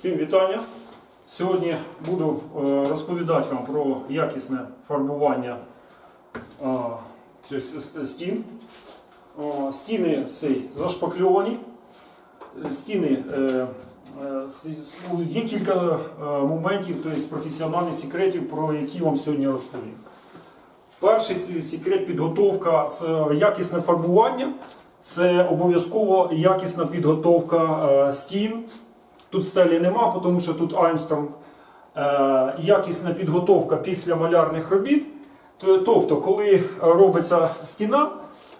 Всім вітання. Сьогодні буду е, розповідати вам про якісне фарбування стін. Стіни зашпакльовані. Стіни є кілька е, моментів, тобто професіональних секретів, про які вам сьогодні розповім. Перший секрет підготовка це якісне фарбування. Це обов'язково якісна підготовка е, стін. Тут стелі нема, тому що тут Армстронг. Е, якісна підготовка після малярних робіт. Тобто, коли робиться стіна,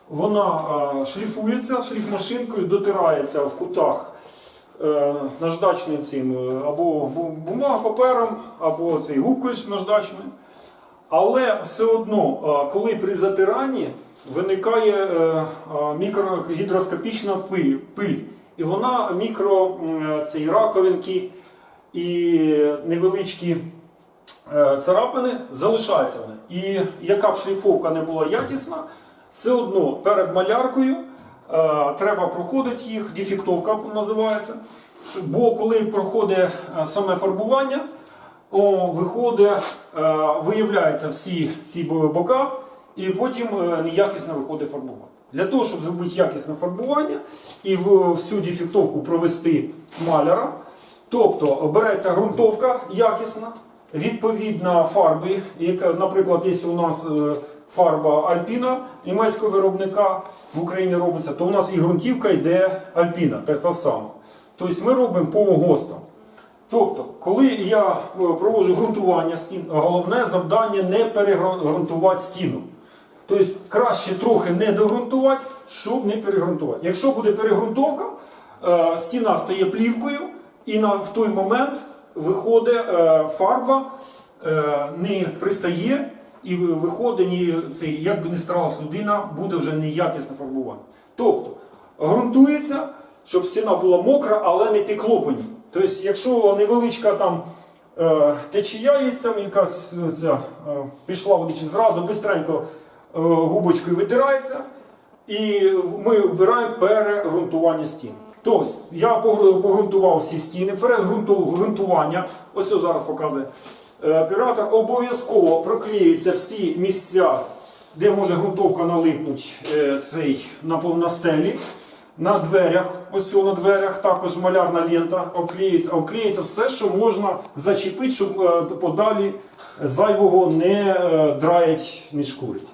вона е, шліфується шліфмашинкою, дотирається в кутах е, наждачним цим е, або бу- бумага папером, або цей губкою наждачною. Але все одно, е, коли при затиранні виникає е, мікрогідроскопічна пиль і вона мікро ці раковинки і невеличкі е, царапини залишаються вони. І яка б шліфовка не була якісна, все одно перед маляркою е, треба проходити їх, дефектовка називається. Бо коли проходить е, саме фарбування, о, виходить, виявляються всі ці бока, і потім неякісно виходить фарбування. Для того, щоб зробити якісне фарбування і всю дефектовку провести маляра, тобто береться ґрунтовка якісна, відповідна фарби, яка, наприклад, якщо у нас е, фарба Альпіна німецького виробника в Україні робиться, то у нас і ґрунтівка йде Альпіна, та сама. Тобто ми робимо по ГОСТам. Тобто, коли я е, проводжу ґрунтування стін, головне завдання не перегрунтувати стіну. Тобто краще трохи не догрунтувати, щоб не перегрунтувати. Якщо буде перегрунтовка, е, стіна стає плівкою, і в той момент виходить е, фарба, е, не пристає, і виходить, як би не старалась людина, буде вже неякісне фарбування. Тобто, ґрунтується, щоб стіна була мокра, але не текло по ній. Тобто, якщо невеличка там течія є, там якась пішла водичка, зразу е, губочкою витирається, і ми вбираємо перегрунтування стін. Тобто, я погрунтував всі стіни, перегрунтування, ось зараз показує е, оператор, обов'язково проклеюються всі місця, де може ґрунтовка налипнути е, цей, на, стелі. На дверях, ось на дверях також малярна лента обклеюється, обклеюється все, що можна зачепити, щоб е, подалі зайвого не е, драять, не шкурить.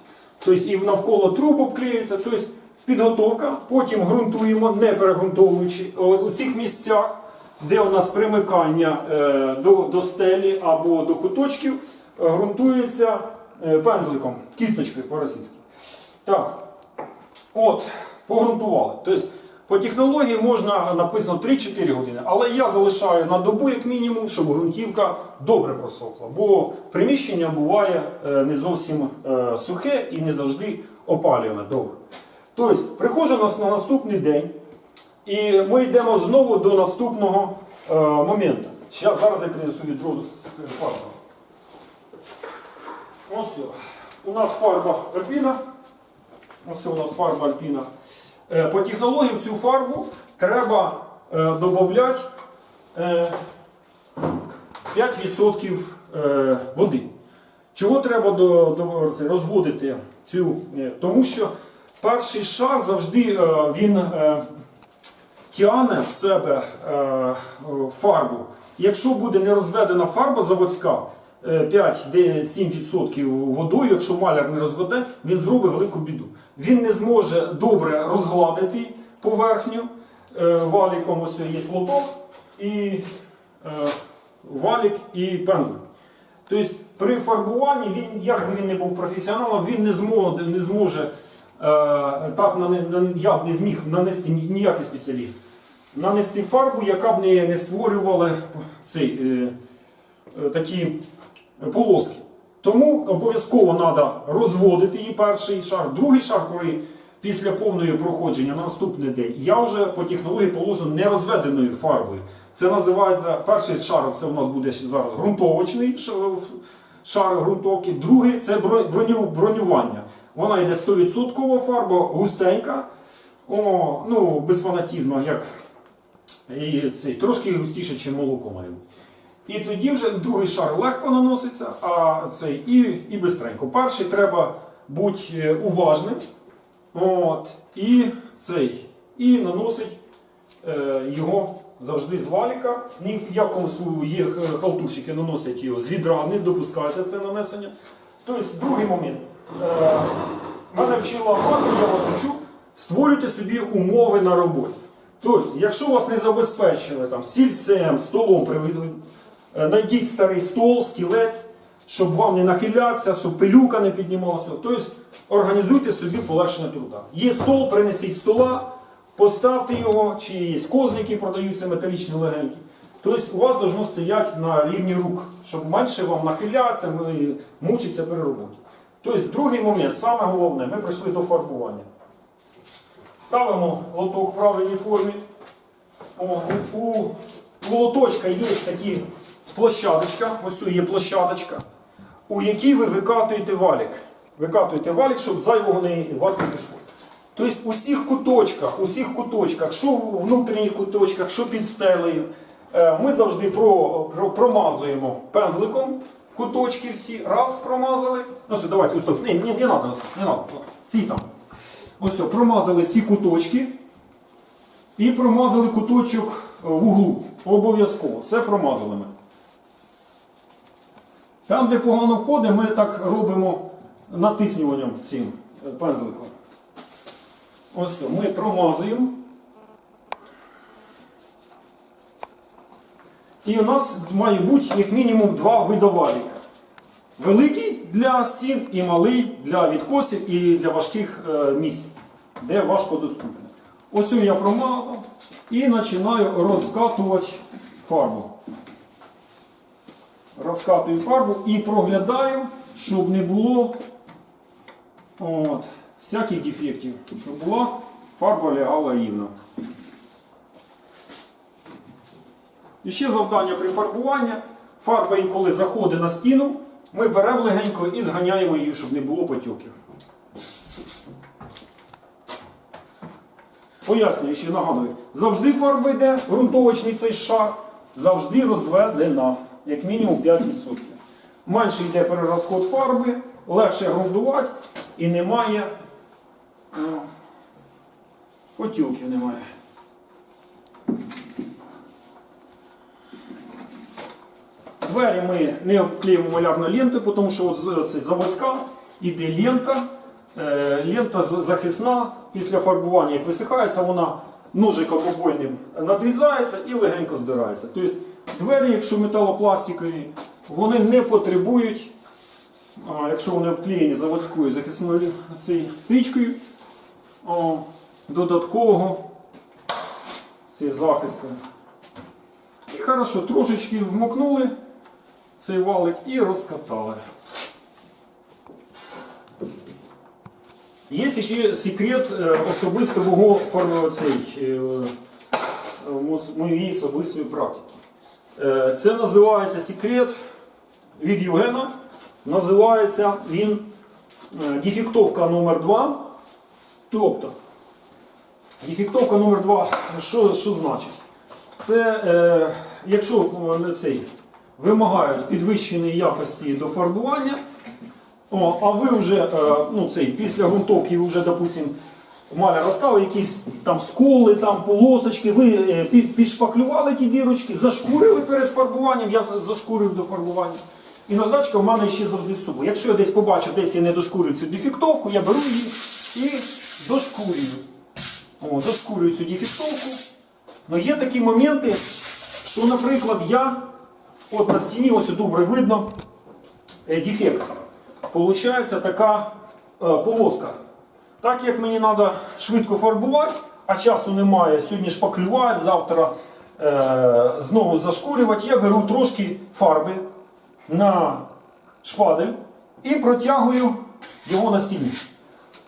Тобто і навколо труб обклеюється, тобто підготовка, потім ґрунтуємо, не перегрунтовуючи. У цих місцях, де у нас примикання е, до, до стелі або до куточків, е, ґрунтується е, пензликом, кісточкою по-російськи. Так. От, погрунтували. Тобто, по технології можна написано 3-4 години, але я залишаю на добу як мінімум, щоб ґрунтівка добре просохла. Бо приміщення буває е, не зовсім е, сухе і не завжди опалюване добре. Тобто, приходжу на наступний день, і ми йдемо знову до наступного е, моменту. Зараз я принесу відро з фарбою. Ось у нас фарба Альпіна. Ось у нас фарба Альпіна. Е, По технології цю фарбу треба е, додати е, 5% е, води. Чого треба розводити цю? Тому що перший шар завжди він тягне в себе фарбу. Якщо буде не розведена фарба заводська, 5-7% водою, якщо маляр не розведе, він зробить велику біду. Він не зможе добре розгладити поверхню е, валіком, ось є лоток, і е, валік і пензлик. Тобто при фарбуванні він, як би він не був професіоналом, він не зможе, не зможе е, так я б не зміг нанести ніякий спеціаліст. Нанести фарбу, яка б не, не створювала цей, такі полоски. Тому обов'язково треба розводити її перший шар, другий шар, коли після повної проходження на наступний день, я вже по технології положу нерозведеною фарбою. Це називається перший шар, це у нас буде зараз ґрунтовочний шар ґрунтовки, другий це броню, бронювання. Вона йде 100% фарба, густенька, о, ну, без фанатізму, як І цей трошки густіше, ніж молоко має бути. І тоді вже другий шар легко наноситься, а цей і, і бистренько. Перший треба бути е, уважним. От, і цей, і наносить е, його завжди з валіка. Ні в якому случаю є е, халтурщики наносять його з відра, не допускайте це нанесення. Тобто, другий момент. Е, мене вчила мати, я вас учу, створюйте собі умови на роботі. Тобто, якщо вас не забезпечили там, сільцем, столом, е, старий стол, стілець, щоб вам не нахилятися, щоб пилюка не піднімалася. Тобто, організуйте собі полегшення труда. Є стол, принесіть стола, поставте його, чи є козлики, продаються металічні легенькі. Тобто у вас должно стояти на рівні рук, щоб менше вам нахилятися, ми- мучитися при роботі. Тобто, другий момент, саме головне, ми прийшли до фарбування. Ставимо лоток в правильній формі. О, у лоточка є такі площадочка, ось тут є площадочка, у якій ви викатуєте валік. Викатуєте валік, щоб зайвого не, вас не пішло. Тобто у всіх куточках, у всіх куточках, що в внутрішніх куточках, що під стелею, е, ми завжди про, про- промазуємо пензликом куточки всі. Раз промазали. Ну все, давайте, Устав, не, не, не треба, не треба. Стій там. Ось все, промазали всі куточки. І промазали куточок е, в углу. Обов'язково. Все промазали ми. Там, де погано входить, ми так робимо натиснюванням цим е, пензликом. Ось ми промазуємо. І у нас має бути як мінімум два видоваліка. Великий для стін і малий для відкосів і для важких е, місць, де важко доступно. Ось я промазав і починаю розкатувати фарбу. Розкатую фарбу і проглядаю, щоб не було от, всяких дефектів, щоб була фарба лягала рівно. І ще завдання при фарбуванні. Фарба інколи заходить на стіну, ми беремо легенько і зганяємо її, щоб не було потьоків. Пояснюю, ще нагадую. Завжди фарба йде, ґрунтовочний цей шар, завжди розведена, як мінімум 5%. Менше йде перерозход фарби, легше ґрунтувати і немає ну, немає. Двері ми не обклеїмо малярною лентою, тому що от це заводська іде лента. Е, Лента захисна після фарбування, як висихається, вона ножиком обойним надрізається і легенько здирається. Тобто двері, якщо металопластикові, вони не потребують, якщо вони обклеєні заводською захисною стрічкою, додаткового захисту. І хорошо, трошечки вмокнули цей валик і розкатали. Є ще секрет е, особистого е, е, моєї особистої практики. Е, Це називається секрет від Євгена. Називається він е, дефектовка номер 2 Тобто, дефектовка номер 2 що, що значить? Це е, якщо е, цей, вимагають підвищеної якості до фарбування, о, а ви вже е, ну, цей, після ґрунтовки ви вже, допустим, маля розставили якісь там сколи, там полосочки, ви е, під, підшпаклювали ті дірочки, зашкурили перед фарбуванням, я за- зашкурив до фарбування. І наждачка в мене ще завжди з собою. Якщо я десь побачу, десь я не дошкурив цю дефектовку, я беру її і дошкурюю. О, дошкурюю цю дефектовку. Ну є такі моменти, що, наприклад, я от на стіні ось добре видно е, дефект. Получається така е, полоска. Так як мені треба швидко фарбувати, а часу немає, сьогодні шпаклювати, завтра е, знову зашкурювати, я беру трошки фарби на шпадель і протягую його на стіні.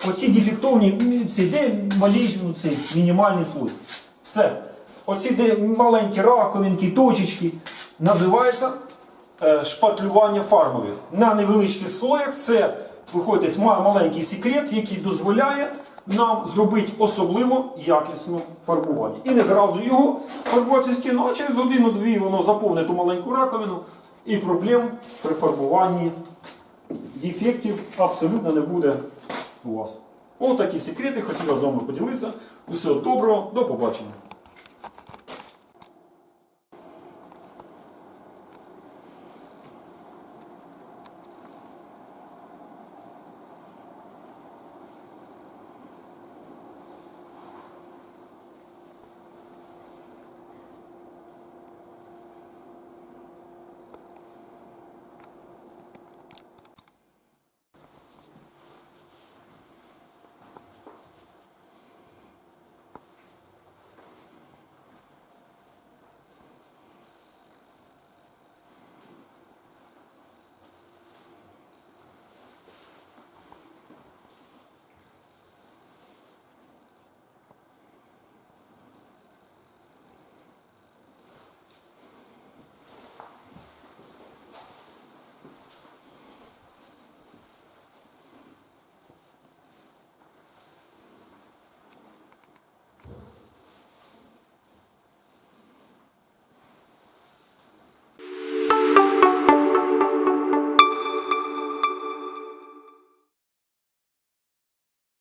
Оці дефектовні, м, ці де малий, ну, цей мінімальний слой. Все. Оці де маленькі раковинки, точечки, називається е, шпатлювання фарбою. На невеличких слоях це виходить маленький секрет, який дозволяє нам зробити особливо якісне фарбування. І не зразу його фарбувати стіну, а через годину-дві воно заповнить ту маленьку раковину, і проблем при фарбуванні дефектів абсолютно не буде у вас. Ось такі секрети хотів з вами поділитися. Усього доброго, до побачення.